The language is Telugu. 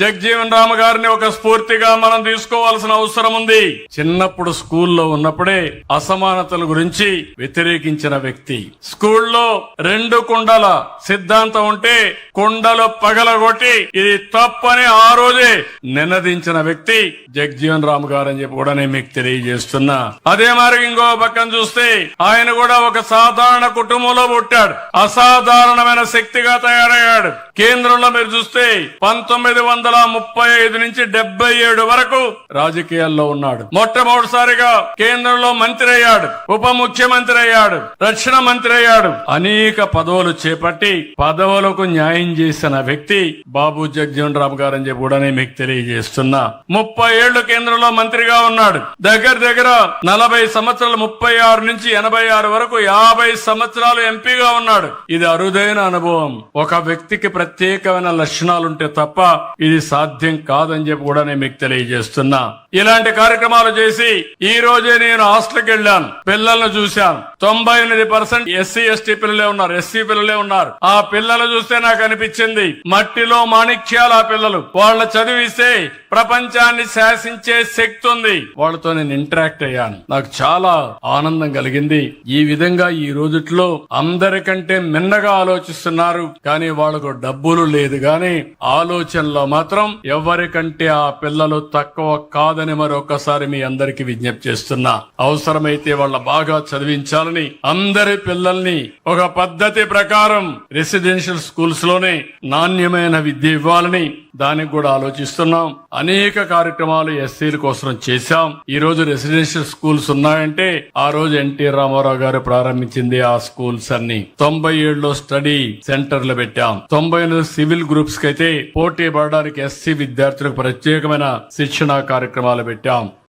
జగ్జీవన్ రామ్ గారిని ఒక స్ఫూర్తిగా మనం తీసుకోవాల్సిన అవసరం ఉంది. చిన్నప్పుడు స్కూల్లో ఉన్నప్పుడే అసమానతల గురించి వ్యతిరేకించిన వ్యక్తి. స్కూల్లో రెండు కుండల సిద్ధాంతం ఉంటే కుండలు పగలగొట్టి ఇది తప్పని ఆ రోజే నినదించిన వ్యక్తి జగ్జీవన్ రామ్ గారు అని చెప్పి కూడా నేను మీకు తెలియజేస్తున్నా. అదే మరి ఇంకో పక్కన చూస్తే ఆయన కూడా ఒక సాధారణ కుటుంబంలో పుట్టాడు. అసాధారణమైన శక్తిగా తయారయ్యాడు. కేంద్రంలో మీరు చూస్తే పంతొమ్మిది వందల ముప్పై ఐదు నుంచి డెబ్బై ఏడు వరకు రాజకీయాల్లో ఉన్నాడు. మొట్టమొదటిసారిగా కేంద్రంలో మంత్రి అయ్యాడు. ఉప ముఖ్యమంత్రి అయ్యాడు. రక్షణ మంత్రి అయ్యాడు. అనేక పదవులు చేపట్టి పదవులకు న్యాయం చేసిన వ్యక్తి బాబు జగ్జీవన్ రామ్ గారు అని చెప్పి కూడా నేను మీకు తెలియజేస్తున్నా. ముప్పై ఏళ్ళు కేంద్రంలో మంత్రిగా ఉన్నాడు. దగ్గర దగ్గర నలభై సంవత్సరాలు ముప్పై ఆరు నుంచి ఎనభై ఆరు వరకు యాభై సంవత్సరాలు ఎంపీగా ఉన్నాడు. ఇది అరుదైన అనుభవం. ఒక వ్యక్తికి ప్రత్యేకమైన లక్షణాలుంటే తప్ప ఇది సాధ్యం కాదని చెప్పి కూడా నేను మీకు తెలియజేస్తున్నా. ఇలాంటి కార్యక్రమాలు చేసి ఈ రోజే నేను హాస్టల్కి వెళ్ళాను. పిల్లలను చూశాను. తొంభై ఎనిమిది పర్సెంట్ ఎస్సీ ఎస్టీ పిల్లలే ఉన్నారు. ఎస్సీ పిల్లలే ఉన్నారు. ఆ పిల్లలు చూస్తే నాకు అనిపించింది మట్టిలో మాణిక్యాలు ఆ పిల్లలు. వాళ్ళ చదివిస్తే ప్రపంచాన్ని శాసించే శక్తి ఉంది. వాళ్ళతో నేను ఇంటరాక్ట్ అయ్యాను. నాకు చాలా ఆనందం కలిగింది. ఈ విధంగా ఈ రోజుట్లో అందరికంటే మిన్నగా ఆలోచిస్తున్నారు. కానీ వాళ్ళకు డబ్బులు లేదు. గాని ఆలోచనలో మాత్రం ఎవరికంటే ఆ పిల్లలు తక్కువ కాదని మరొకసారి మీ అందరికి విజ్ఞప్తి చేస్తున్నా. అవసరమైతే వాళ్ళ బాగా చదివించాలి. చదివించాలని అందరి పిల్లల్ని ఒక పద్ధతి ప్రకారం రెసిడెన్షియల్ స్కూల్స్లోనే నాణ్యమైన విద్య ఇవ్వాలని దానికి కూడా ఆలోచిస్తున్నాం. అనేక కార్యక్రమాలు ఎస్సీల కోసం చేశాం. ఈ రోజు రెసిడెన్షియల్ స్కూల్స్ ఉన్నాయంటే ఆ రోజు ఎన్టీ రామారావు గారు ప్రారంభించింది ఆ స్కూల్స్ అన్ని. తొంభై ఏడులో స్టడీ సెంటర్లు పెట్టాం. తొంభై సివిల్ గ్రూప్స్కి అయితే పోటీ పడడానికి ఎస్సీ విద్యార్థులకు ప్రత్యేకమైన శిక్షణ కార్యక్రమాలు పెట్టాం.